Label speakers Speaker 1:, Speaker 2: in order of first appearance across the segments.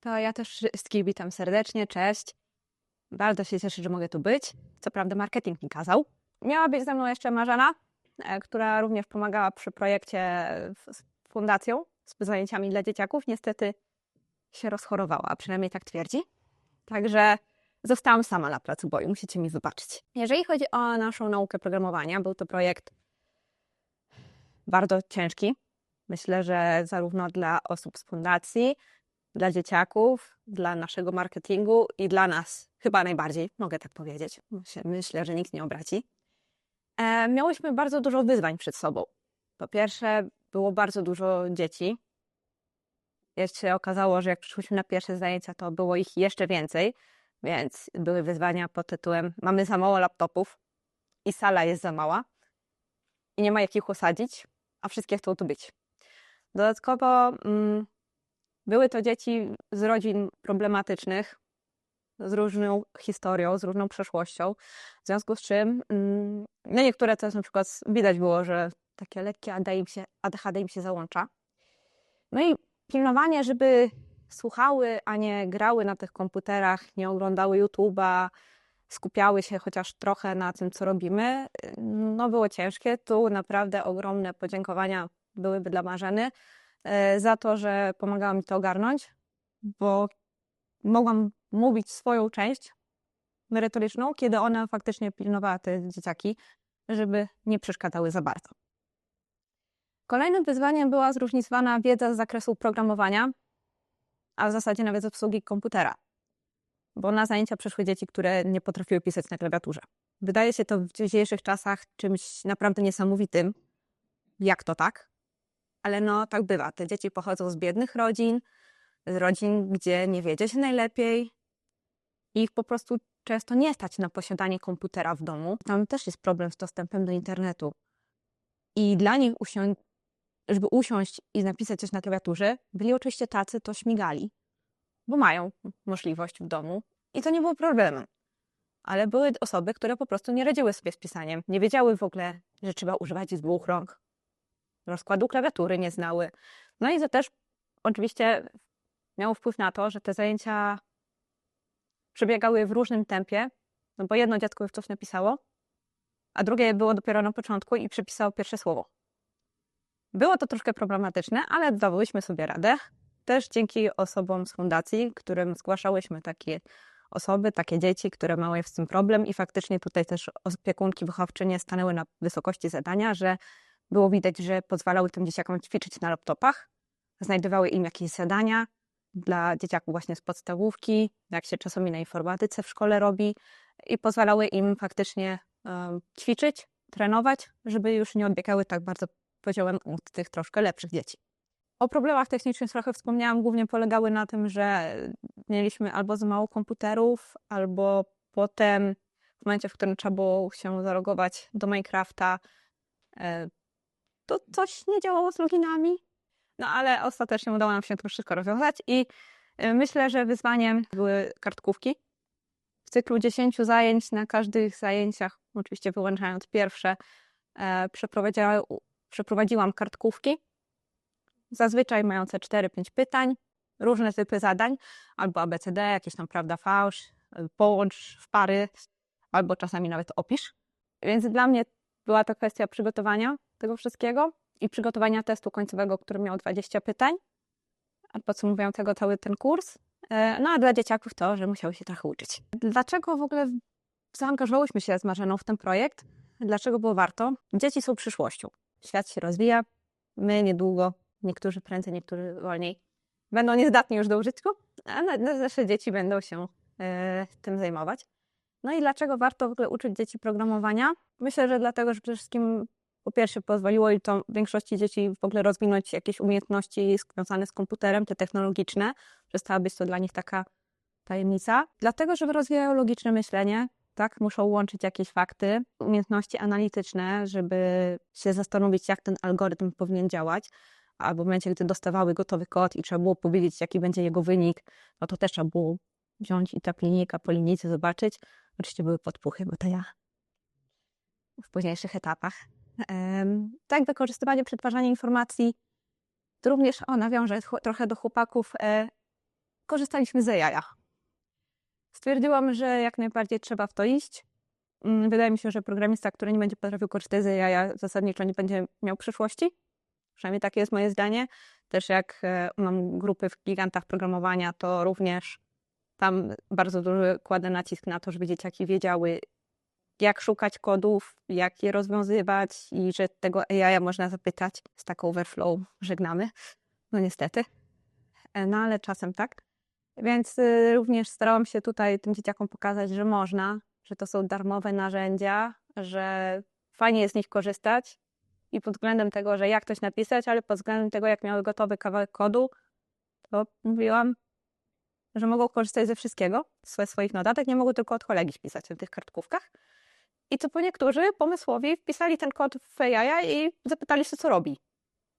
Speaker 1: To ja też wszystkich witam serdecznie, cześć. Bardzo się cieszę, że mogę tu być. Co prawda marketing mi kazał. Miała być ze mną jeszcze Marzena, e, która również pomagała przy projekcie z fundacją, z zajęciami dla dzieciaków. Niestety się rozchorowała, a przynajmniej tak twierdzi. Także zostałam sama na placu boju, musicie mi wybaczyć. Jeżeli chodzi o naszą naukę programowania, był to projekt bardzo ciężki. Myślę, że zarówno dla osób z fundacji, dla dzieciaków, dla naszego marketingu i dla nas chyba najbardziej, mogę tak powiedzieć. Myślę, że nikt nie obraci. E, miałyśmy bardzo dużo wyzwań przed sobą. Po pierwsze, było bardzo dużo dzieci. Jeszcze się okazało, że jak przyszłyśmy na pierwsze zajęcia, to było ich jeszcze więcej, więc były wyzwania pod tytułem mamy za mało laptopów i sala jest za mała i nie ma jak ich osadzić, a wszystkie chcą tu być. Dodatkowo mm, były to dzieci z rodzin problematycznych, z różną historią, z różną przeszłością, w związku z czym no niektóre też na przykład widać było, że takie lekkie ADHD im się, ADHD im się załącza. No i pilnowanie, żeby słuchały, a nie grały na tych komputerach, nie oglądały YouTube'a, skupiały się chociaż trochę na tym, co robimy, no było ciężkie. Tu naprawdę ogromne podziękowania byłyby dla Marzeny za to, że pomagała mi to ogarnąć, bo mogłam mówić swoją część merytoryczną, kiedy ona faktycznie pilnowała te dzieciaki, żeby nie przeszkadzały za bardzo. Kolejnym wyzwaniem była zróżnicowana wiedza z zakresu programowania, a w zasadzie nawet z obsługi komputera, bo na zajęcia przyszły dzieci, które nie potrafiły pisać na klawiaturze. Wydaje się to w dzisiejszych czasach czymś naprawdę niesamowitym. Jak to tak? Ale no, tak bywa. Te dzieci pochodzą z biednych rodzin, z rodzin, gdzie nie wiedzie się najlepiej ich po prostu często nie stać na posiadanie komputera w domu. Tam też jest problem z dostępem do internetu. I dla nich usią żeby usiąść i napisać coś na klawiaturze, byli oczywiście tacy, to śmigali, bo mają możliwość w domu i to nie było problemem. Ale były osoby, które po prostu nie radziły sobie z pisaniem, nie wiedziały w ogóle, że trzeba używać dwóch rąk, rozkładu klawiatury nie znały. No i to też oczywiście miało wpływ na to, że te zajęcia przebiegały w różnym tempie, no bo jedno dziecko już coś napisało, a drugie było dopiero na początku i przepisało pierwsze słowo. Było to troszkę problematyczne, ale dawałyśmy sobie radę. Też dzięki osobom z fundacji, którym zgłaszałyśmy takie osoby, takie dzieci, które miały z tym problem i faktycznie tutaj też opiekunki wychowczynie stanęły na wysokości zadania, że było widać, że pozwalały tym dzieciakom ćwiczyć na laptopach, znajdowały im jakieś zadania dla dzieciaków właśnie z podstawówki, jak się czasami na informatyce w szkole robi i pozwalały im faktycznie um, ćwiczyć, trenować, żeby już nie odbiegały tak bardzo poziomem od tych troszkę lepszych dzieci. O problemach technicznych trochę wspomniałam, głównie polegały na tym, że mieliśmy albo za mało komputerów, albo potem w momencie, w którym trzeba było się zalogować do Minecrafta, e, to coś nie działało z loginami. No ale ostatecznie udało nam się to wszystko rozwiązać i e, myślę, że wyzwaniem były kartkówki. W cyklu 10 zajęć na każdych zajęciach, oczywiście wyłączając pierwsze, e, przeprowadziła przeprowadziłam kartkówki, zazwyczaj mające 4-5 pytań, różne typy zadań, albo ABCD, jakieś tam prawda, fałsz, połącz w pary, albo czasami nawet opisz. Więc dla mnie była to kwestia przygotowania tego wszystkiego i przygotowania testu końcowego, który miał 20 pytań, a podsumowującego cały ten kurs. E, no a dla dzieciaków to, że musiały się trochę uczyć. Dlaczego w ogóle zaangażowałyśmy się z Marzeną w ten projekt? Dlaczego było warto? Dzieci są przyszłością. Świat się rozwija, my niedługo, niektórzy prędzej, niektórzy wolniej, będą niezdatni już do użytku, a nasze dzieci będą się e, tym zajmować. No i dlaczego warto w ogóle uczyć dzieci programowania? Myślę, że dlatego, że przede wszystkim po pierwsze pozwoliło to większości dzieci w ogóle rozwinąć jakieś umiejętności związane z komputerem, te technologiczne. Przestała być to dla nich taka tajemnica. Dlatego, że rozwijają logiczne myślenie, tak? Muszą łączyć jakieś fakty, umiejętności analityczne, żeby się zastanowić, jak ten algorytm powinien działać. Albo w momencie, gdy dostawały gotowy kod i trzeba było powiedzieć, jaki będzie jego wynik, no to też trzeba było wziąć i tak linijka po linijce zobaczyć. Oczywiście były podpuchy, bo to ja w późniejszych etapach. Tak, wykorzystywanie, przetwarzanie informacji. To również o, nawiążę trochę do chłopaków. E, korzystaliśmy z jaja. Stwierdziłam, że jak najbardziej trzeba w to iść. Mm, wydaje mi się, że programista, który nie będzie potrafił korzystać z jaja, zasadniczo nie będzie miał przyszłości. Przynajmniej takie jest moje zdanie. Też jak e, mam grupy w gigantach programowania, to również tam bardzo duży kładę nacisk na to, żeby dzieciaki wiedziały, jak szukać kodów, jak je rozwiązywać i że tego AI można zapytać. Z taką Overflow żegnamy. No niestety. E, no ale czasem tak. Więc y, również starałam się tutaj tym dzieciakom pokazać, że można, że to są darmowe narzędzia, że fajnie jest z nich korzystać i pod względem tego, że jak coś napisać, ale pod względem tego, jak miały gotowy kawałek kodu, to mówiłam, że mogą korzystać ze wszystkiego, ze swoich notatek, nie mogą tylko od kolegi wpisać w tych kartkówkach. I to po niektórzy pomysłowi wpisali ten kod w AI i zapytali się, co robi.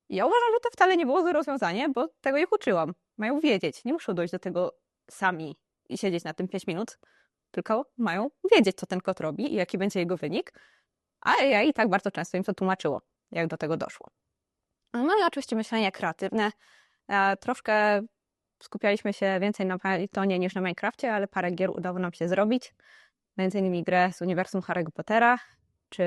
Speaker 1: Ja uważam, że to wcale nie było złe rozwiązanie, bo tego ich uczyłam. Mają wiedzieć, nie muszą dojść do tego sami i siedzieć na tym 5 minut, tylko mają wiedzieć, co ten kod robi i jaki będzie jego wynik. A AI i tak bardzo często im to tłumaczyło, jak do tego doszło. No i oczywiście myślenie kreatywne. E, troszkę skupialiśmy się więcej na Pythonie niż na Minecrafcie, ale parę gier udało nam się zrobić. Innymi grę z uniwersum Harry'ego Pottera, czy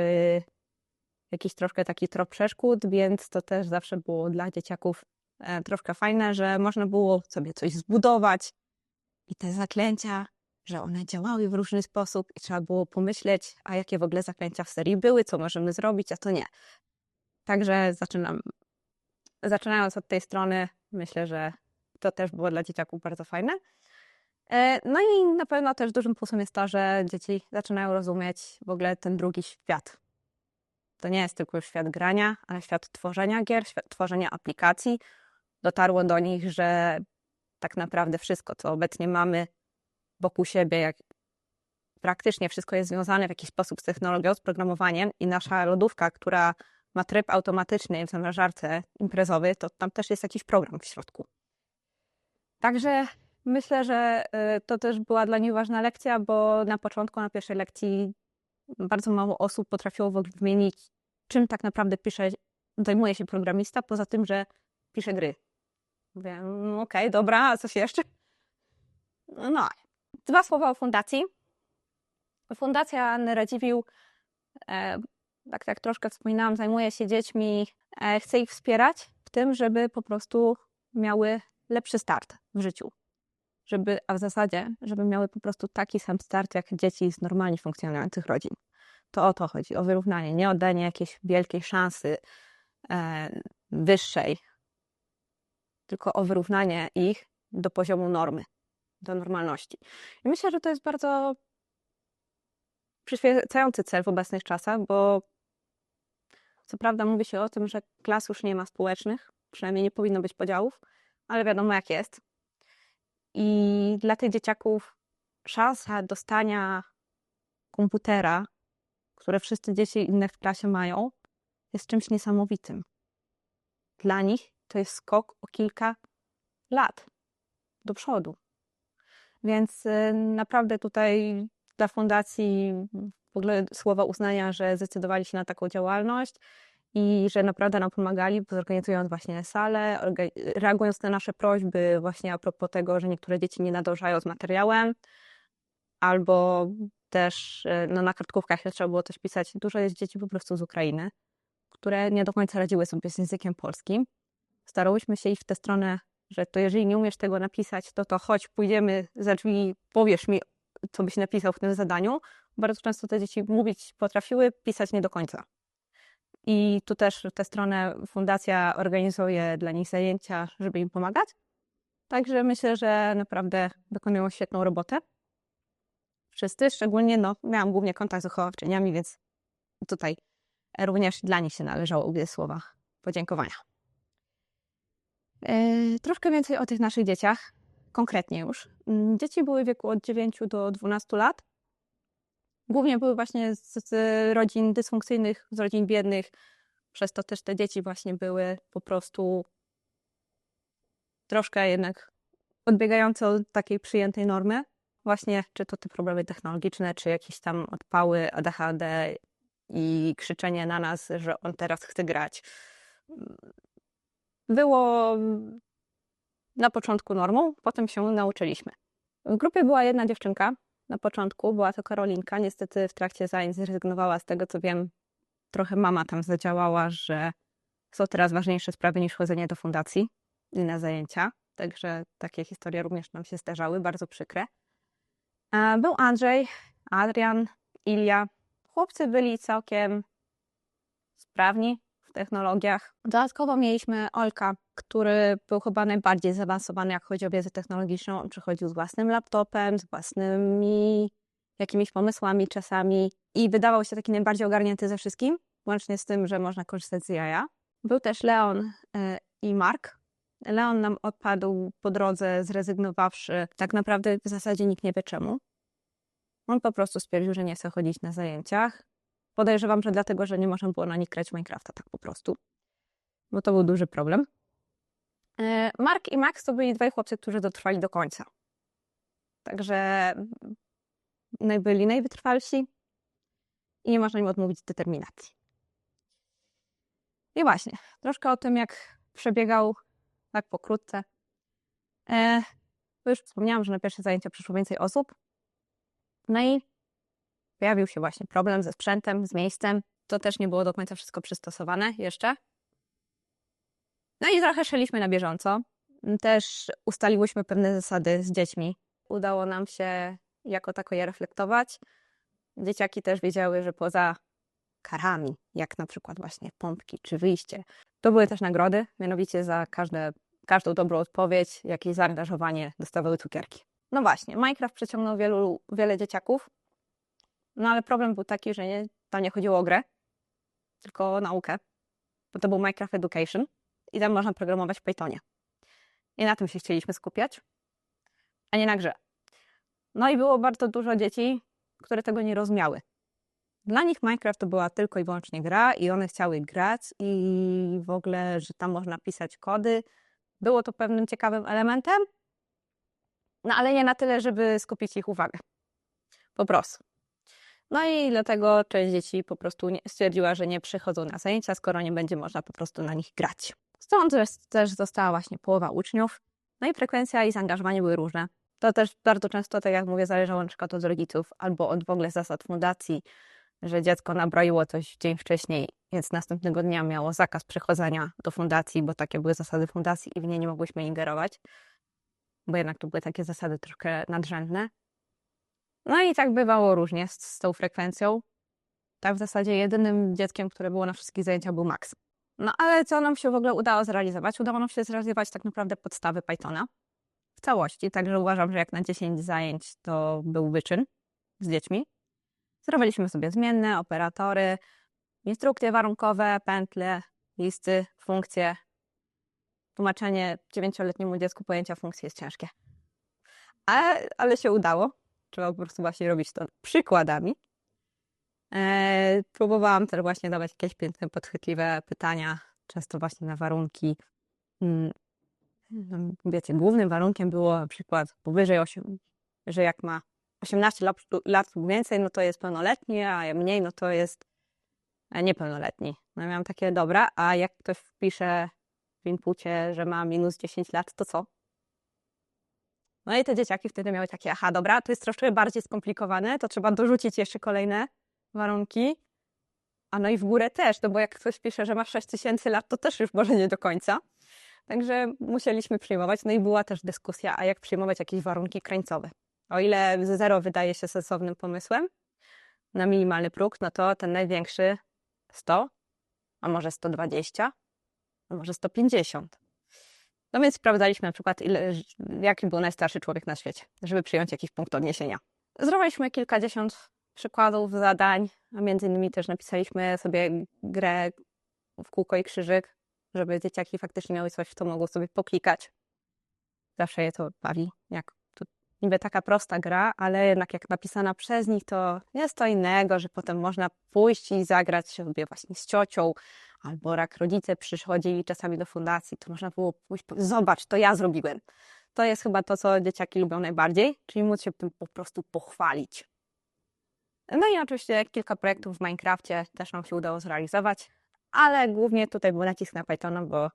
Speaker 1: jakiś troszkę taki trop przeszkód, więc to też zawsze było dla dzieciaków e, troszkę fajne, że można było sobie coś zbudować i te zaklęcia, że one działały w różny sposób i trzeba było pomyśleć, a jakie w ogóle zaklęcia w serii były, co możemy zrobić, a to nie. Także zaczynam, zaczynając od tej strony, myślę, że to też było dla dzieciaków bardzo fajne. E, no i na pewno też dużym plusem jest to, że dzieci zaczynają rozumieć w ogóle ten drugi świat. To nie jest tylko świat grania, ale świat tworzenia gier, świat tworzenia aplikacji. Dotarło do nich, że tak naprawdę wszystko, co obecnie mamy wokół siebie, jak praktycznie wszystko jest związane w jakiś sposób z technologią, z programowaniem i nasza lodówka, która ma tryb automatyczny w zamrażarce imprezowy, to tam też jest jakiś program w środku. Także myślę, że y, to też była dla nich ważna lekcja, bo na początku, na pierwszej lekcji bardzo mało osób potrafiło wymienić, czym tak naprawdę pisze, zajmuje się programista, poza tym, że pisze gry. Mówię, mm, okej, okay, dobra, a coś jeszcze? No, dwa słowa o fundacji. Fundacja Anny e, tak jak troszkę wspominałam, zajmuje się dziećmi, e, chce ich wspierać w tym, żeby po prostu miały lepszy start w życiu. Żeby, a w zasadzie, żeby miały po prostu taki sam start jak dzieci z normalnie funkcjonujących rodzin. To o to chodzi, o wyrównanie, nie oddanie jakiejś wielkiej szansy e, wyższej, tylko o wyrównanie ich do poziomu normy, do normalności. I myślę, że to jest bardzo przyświecający cel w obecnych czasach, bo co prawda mówi się o tym, że klas już nie ma społecznych, przynajmniej nie powinno być podziałów, ale wiadomo jak jest. I dla tych dzieciaków szansa dostania komputera, które wszyscy dzieci inne w klasie mają, jest czymś niesamowitym. Dla nich to jest skok o kilka lat do przodu. Więc y, naprawdę tutaj dla fundacji w ogóle słowa uznania, że zdecydowali się na taką działalność i że naprawdę nam pomagali, zorganizując właśnie salę, reagując na nasze prośby właśnie a propos tego, że niektóre dzieci nie nadążają z materiałem, albo też e, no, na kartkówkach trzeba było coś pisać. Dużo jest dzieci po prostu z Ukrainy, które nie do końca radziły sobie z językiem polskim. Starałyśmy się iść w tę stronę, że to jeżeli nie umiesz tego napisać, to to chodź, pójdziemy za drzwi, powiesz mi, co byś napisał w tym zadaniu. Bardzo często te dzieci mówić potrafiły, pisać nie do końca. I tu też tę stronę fundacja organizuje dla nich zajęcia, żeby im pomagać. Także myślę, że naprawdę wykonują świetną robotę. Wszyscy, szczególnie no, miałam głównie kontakt z wychowawczyniami, więc tutaj również dla nich się należało słowa podziękowania. Yy, troszkę więcej o tych naszych dzieciach, konkretnie już. Mm, dzieci były w wieku od 9 do 12 lat. Głównie były właśnie z, z rodzin dysfunkcyjnych, z rodzin biednych, przez to też te dzieci właśnie były po prostu troszkę jednak odbiegające od takiej przyjętej normy. Właśnie, czy to te problemy technologiczne, czy jakieś tam odpały ADHD i krzyczenie na nas, że on teraz chce grać. Było na początku normą, potem się nauczyliśmy. W grupie była jedna dziewczynka na początku, była to Karolinka. Niestety w trakcie zajęć zrezygnowała z tego, co wiem, trochę mama tam zadziałała, że są teraz ważniejsze sprawy niż chodzenie do fundacji i na zajęcia. Także takie historie również nam się zdarzały, bardzo przykre. Był Andrzej, Adrian, Ilia. Chłopcy byli całkiem sprawni w technologiach. Dodatkowo mieliśmy Olka, który był chyba najbardziej zaawansowany, jak chodzi o wiedzę technologiczną. On przychodził z własnym laptopem, z własnymi jakimiś pomysłami czasami i wydawał się taki najbardziej ogarnięty ze wszystkim, łącznie z tym, że można korzystać z jaja. Był też Leon e, i Mark. Leon nam odpadł po drodze, zrezygnowawszy. Tak naprawdę w zasadzie nikt nie wie czemu. On po prostu stwierdził, że nie chce chodzić na zajęciach. Podejrzewam, że dlatego, że nie można było na nich grać Minecrafta tak po prostu. Bo to był duży problem. E, Mark i Max to byli dwaj chłopcy, którzy dotrwali do końca. Także byli najwytrwalsi i nie można im odmówić determinacji. I właśnie, troszkę o tym, jak przebiegał tak pokrótce. E, bo już wspomniałam, że na pierwsze zajęcia przyszło więcej osób. No i pojawił się właśnie problem ze sprzętem, z miejscem. To też nie było do końca wszystko przystosowane jeszcze. No i trochę szliśmy na bieżąco. Też ustaliłyśmy pewne zasady z dziećmi. Udało nam się jako tako je reflektować. Dzieciaki też wiedziały, że poza karami, jak na przykład właśnie pompki czy wyjście, to były też nagrody, mianowicie za każde, każdą dobrą odpowiedź, jakieś zaangażowanie dostawały cukierki. No właśnie, Minecraft przyciągnął wielu, wiele dzieciaków, no ale problem był taki, że nie, tam nie chodziło o grę, tylko o naukę, bo to był Minecraft Education i tam można programować w Pythonie. I na tym się chcieliśmy skupiać, a nie na grze. No i było bardzo dużo dzieci, które tego nie rozumiały. Dla nich Minecraft to była tylko i wyłącznie gra i one chciały grać i w ogóle, że tam można pisać kody. Było to pewnym ciekawym elementem, no ale nie na tyle, żeby skupić ich uwagę. Po prostu. No i dlatego część dzieci po prostu stwierdziła, że nie przychodzą na zajęcia, skoro nie będzie można po prostu na nich grać. Stąd też została właśnie połowa uczniów. No i frekwencja i zaangażowanie były różne. To też bardzo często, tak jak mówię, zależało na przykład od rodziców albo od w ogóle zasad fundacji, że dziecko nabroiło coś dzień wcześniej, więc następnego dnia miało zakaz przychodzenia do fundacji, bo takie były zasady fundacji i w nie nie mogłyśmy ingerować, bo jednak to były takie zasady troszkę nadrzędne. No i tak bywało różnie z, z tą frekwencją. Tak w zasadzie jedynym dzieckiem, które było na wszystkich zajęciach był Max. No ale co nam się w ogóle udało zrealizować? Udało nam się zrealizować tak naprawdę podstawy Pythona w całości, także uważam, że jak na 10 zajęć to był wyczyn z dziećmi. Zrobiliśmy sobie zmienne, operatory, instrukcje warunkowe, pętle, listy, funkcje. Tłumaczenie dziewięcioletniemu dziecku pojęcia funkcji jest ciężkie. Ale, ale się udało. Trzeba po prostu właśnie robić to przykładami. E, próbowałam też właśnie dawać jakieś piękne, podchwytliwe pytania, często właśnie na warunki. Mm, no, wiecie, głównym warunkiem było na przykład powyżej 8, że jak ma 18 lat, lat lub więcej, no to jest pełnoletni, a mniej, no to jest e, niepełnoletni. No miałam takie, dobra, a jak ktoś wpisze w inpucie, że ma minus 10 lat, to co? No i te dzieciaki wtedy miały takie, aha, dobra, to jest troszkę bardziej skomplikowane, to trzeba dorzucić jeszcze kolejne warunki. A no i w górę też, no bo jak ktoś pisze, że ma 6 tysięcy lat, to też już może nie do końca. Także musieliśmy przyjmować. No i była też dyskusja, a jak przyjmować jakieś warunki krańcowe. O ile zero wydaje się sensownym pomysłem na minimalny próg, no to ten największy 100, a może 120, a może 150. No więc sprawdzaliśmy na przykład, ile, jaki był najstarszy człowiek na świecie, żeby przyjąć jakiś punkt odniesienia. Zrobiliśmy kilkadziesiąt przykładów zadań, a między innymi też napisaliśmy sobie grę w kółko i krzyżyk, żeby dzieciaki faktycznie miały coś, w co mogą sobie poklikać. Zawsze je to bawi, jak to niby taka prosta gra, ale jednak jak napisana przez nich, to jest to innego, że potem można pójść i zagrać sobie właśnie z ciocią, albo jak rodzice przychodzili czasami do fundacji, to można było pójść, zobacz, to ja zrobiłem. To jest chyba to, co dzieciaki lubią najbardziej, czyli móc się tym po prostu pochwalić. No i oczywiście kilka projektów w Minecrafcie też nam się udało zrealizować, ale głównie tutaj był nacisk na Pythona, bo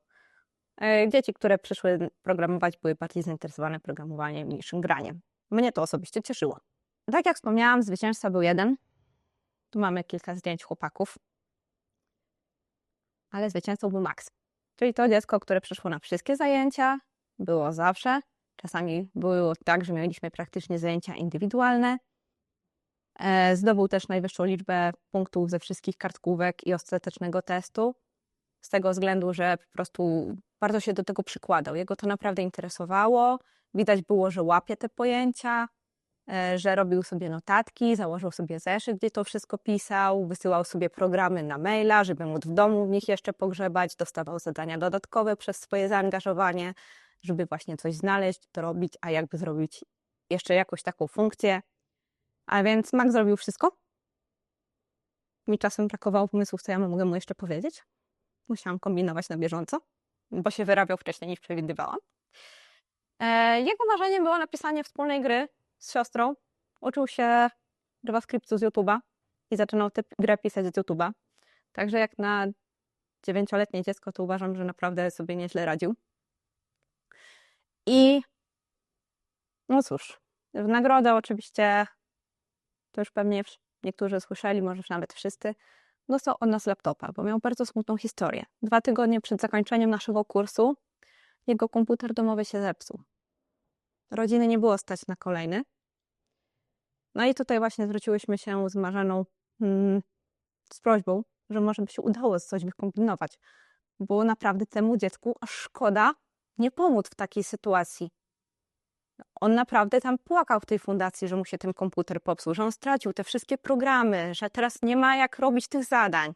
Speaker 1: E, Dzieci, które przyszły programować, były bardziej zainteresowane programowaniem niż graniem. Mnie to osobiście cieszyło. Tak jak wspomniałam, zwycięzca był jeden. Tu mamy kilka zdjęć chłopaków. Ale zwycięzcą był Max. Czyli to dziecko, które przyszło na wszystkie zajęcia, było zawsze. Czasami było tak, że mieliśmy praktycznie zajęcia indywidualne. E, Zdobył też najwyższą liczbę punktów ze wszystkich kartkówek i ostatecznego testu. Z tego względu, że po prostu bardzo się do tego przykładał. Jego to naprawdę interesowało. Widać było, że łapie te pojęcia, e, że robił sobie notatki, założył sobie zeszyt, gdzie to wszystko pisał, wysyłał sobie programy na maila, żeby móc w domu w nich jeszcze pogrzebać, dostawał zadania dodatkowe przez swoje zaangażowanie, żeby właśnie coś znaleźć, to robić, a jakby zrobić jeszcze jakąś taką funkcję. A więc Max zrobił wszystko. Mi czasem brakowało pomysłów, co ja mogę mu jeszcze powiedzieć. Musiałam kombinować na bieżąco, bo się wyrabiał wcześniej niż przewidywałam. E, Jego marzeniem było napisanie wspólnej gry z siostrą. Uczył się JavaScriptu z YouTube'a i zaczynał tę grę pisać z YouTube'a. Także jak na dziewięcioletnie dziecko, to uważam, że naprawdę sobie nieźle radził. I no cóż, w nagrodę oczywiście, to już pewnie niektórzy słyszeli, może nawet wszyscy, dostał od nas laptopa, bo miał bardzo smutną historię. Dwa tygodnie przed zakończeniem naszego kursu jego komputer domowy się zepsuł. Rodziny nie było stać na kolejny. No i tutaj właśnie zwróciłyśmy się z Marzeną mm, z prośbą, że może by się udało coś wykombinować, bo naprawdę temu dziecku aż szkoda nie pomóc w takiej sytuacji. On naprawdę tam płakał w tej fundacji, że mu się ten komputer popsuł, że on stracił te wszystkie programy, że teraz nie ma jak robić tych zadań.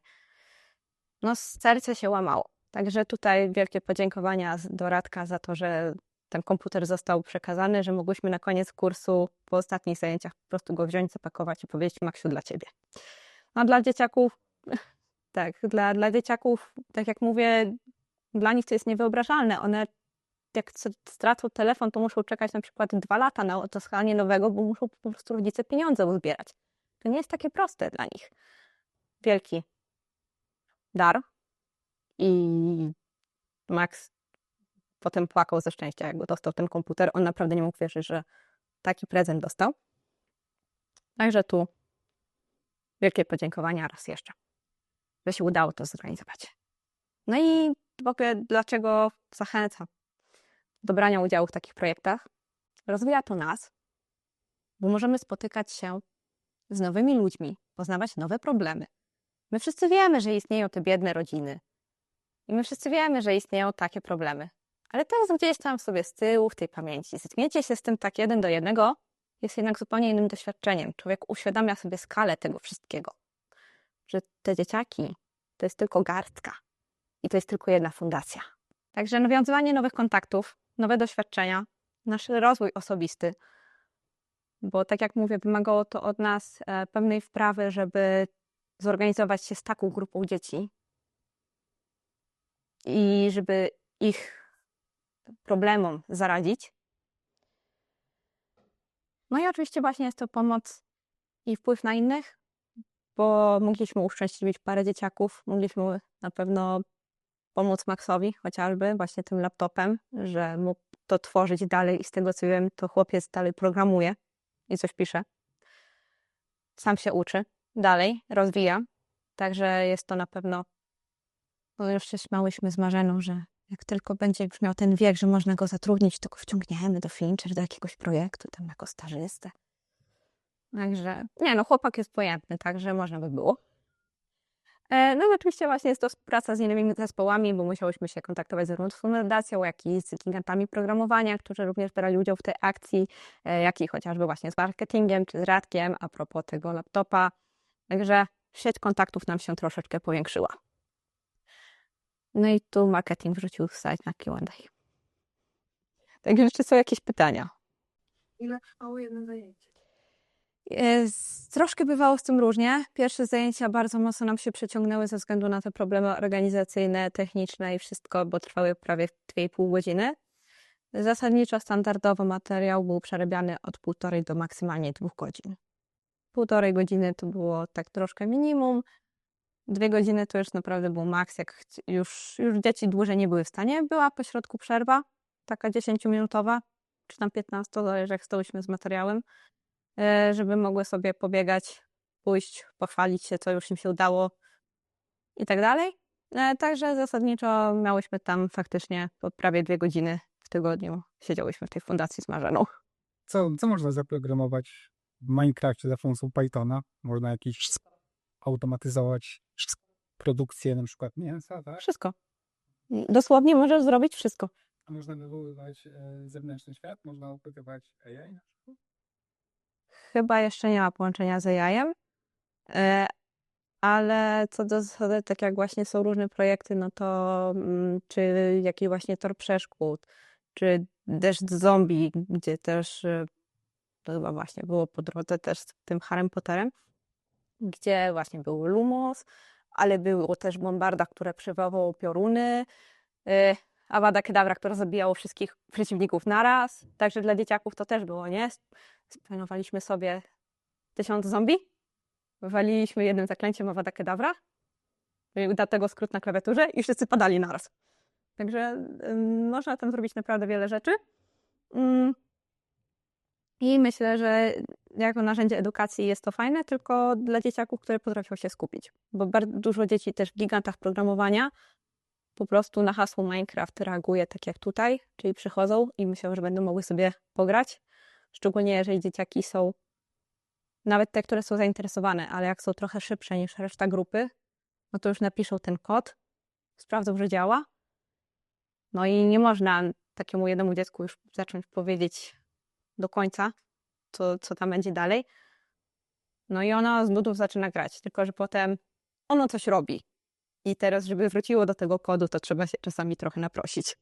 Speaker 1: No, serce się łamało. Także tutaj wielkie podziękowania do Radka za to, że ten komputer został przekazany, że mogłyśmy na koniec kursu, po ostatnich zajęciach, po prostu go wziąć, zapakować i powiedzieć: Maksiu, dla ciebie. A dla dzieciaków, tak, dla, dla dzieciaków, tak jak mówię, dla nich to jest niewyobrażalne. One jak stracą telefon, to muszą czekać na przykład dwa lata na odzyskanie nowego, bo muszą po prostu rodzice pieniądze uzbierać. To nie jest takie proste dla nich. Wielki dar. I Max potem płakał ze szczęścia, jak go dostał ten komputer. On naprawdę nie mógł wierzyć, że taki prezent dostał. Także tu wielkie podziękowania raz jeszcze, że się udało to zorganizować. No i w ogóle dlaczego zachęcam do brania udziału w takich projektach? Rozwija to nas, bo możemy spotykać się z nowymi ludźmi, poznawać nowe problemy. My wszyscy wiemy, że istnieją te biedne rodziny. I my wszyscy wiemy, że istnieją takie problemy. Ale jest gdzieś tam sobie z tyłu, w tej pamięci. Zetknięcie się z tym tak jeden do jednego jest jednak zupełnie innym doświadczeniem. Człowiek uświadamia sobie skalę tego wszystkiego. Że te dzieciaki to jest tylko garstka i to jest tylko jedna fundacja. Także nawiązywanie nowych kontaktów, nowe doświadczenia, nasz rozwój osobisty, bo tak jak mówię, wymagało to od nas e, pewnej wprawy, żeby zorganizować się z taką grupą dzieci i żeby ich problemom zaradzić. No i oczywiście właśnie jest to pomoc i wpływ na innych, bo mogliśmy uszczęśliwić parę dzieciaków, mogliśmy na pewno pomóc Maxowi chociażby właśnie tym laptopem, że mógł to tworzyć dalej i z tego co wiem, to chłopiec dalej programuje i coś pisze. Sam się uczy dalej, rozwija, także jest to na pewno bo już się śmiałyśmy z Marzeną, że jak tylko będzie już miał ten wiek, że można go zatrudnić, to go wciągniemy do Fincher, do jakiegoś projektu, tam jako stażystę. Także, nie no, chłopak jest pojętny, także można by było. E, No i oczywiście właśnie jest to współpraca z innymi zespołami, bo musiałyśmy się kontaktować zarówno z fundacją, jak i z gigantami programowania, którzy również brali udział w tej akcji, e, jak i chociażby właśnie z marketingiem czy z Radkiem a propos tego laptopa. Także sieć kontaktów nam się troszeczkę powiększyła. No i tu marketing wrzucił slajd na Q&A. Także jeszcze są jakieś pytania.
Speaker 2: Ile trwało jedno zajęcie?
Speaker 1: Jest, troszkę bywało z tym różnie. Pierwsze zajęcia bardzo mocno nam się przeciągnęły ze względu na te problemy organizacyjne, techniczne i wszystko, bo trwały prawie 2,5 godziny. Zasadniczo standardowo materiał był przerabiany od półtorej do maksymalnie dwóch godzin. Półtorej godziny to było tak troszkę minimum, Dwie godziny to już naprawdę był maks, jak już, już dzieci dłużej nie były w stanie. Była po środku przerwa, taka 10-minutowa, czy tam 15, zależy jak stołyśmy z materiałem, e, żeby mogły sobie pobiegać, pójść, pochwalić się, co już im się udało i tak dalej. E, Także zasadniczo miałyśmy tam faktycznie po prawie dwie godziny w tygodniu. Siedziałyśmy w tej fundacji z Marzeną.
Speaker 3: Co, co można zaprogramować w Minecrafcie za pomocą Pythona? Można jakieś automatyzować produkcję na przykład mięsa, tak?
Speaker 1: Wszystko. Dosłownie możesz zrobić wszystko.
Speaker 3: A można wywoływać e, zewnętrzny świat? Można opytywać AI? na przykład?
Speaker 1: Chyba jeszcze nie ma połączenia z AI-em, e, ale co do zasady, tak jak właśnie są różne projekty, no to mm, czy jakiś właśnie tor przeszkód, czy deszcz zombie, gdzie też e, to chyba właśnie było po drodze też z tym Harrym Potterem, gdzie właśnie był Lumos, ale było też Bombarda, które przywoływał pioruny, e, Awada Kedavra, która zabijało wszystkich przeciwników naraz. Także dla dzieciaków to też było, nie? Splanowaliśmy sobie tysiąc zombie, wywaliliśmy jednym zaklęciem Awada Kedavra, dlatego skrót na klawiaturze i wszyscy padali naraz. Także można tam zrobić naprawdę wiele rzeczy. Ym, I myślę, że jako narzędzie edukacji jest to fajne, tylko dla dzieciaków, które potrafią się skupić. Bo bardzo dużo dzieci też w gigantach programowania po prostu na hasło Minecraft reaguje tak jak tutaj, czyli przychodzą i myślą, że będą mogły sobie pograć. Szczególnie jeżeli dzieciaki są, nawet te, które są zainteresowane, ale jak są trochę szybsze niż reszta grupy, no to już napiszą ten kod, sprawdzą, że działa. No i nie można takiemu jednemu dziecku już zacząć powiedzieć do końca, co, co tam będzie dalej. No i ono z nudów zaczyna grać, tylko że potem ono coś robi. I teraz, żeby wróciło do tego kodu, to trzeba się czasami trochę naprosić.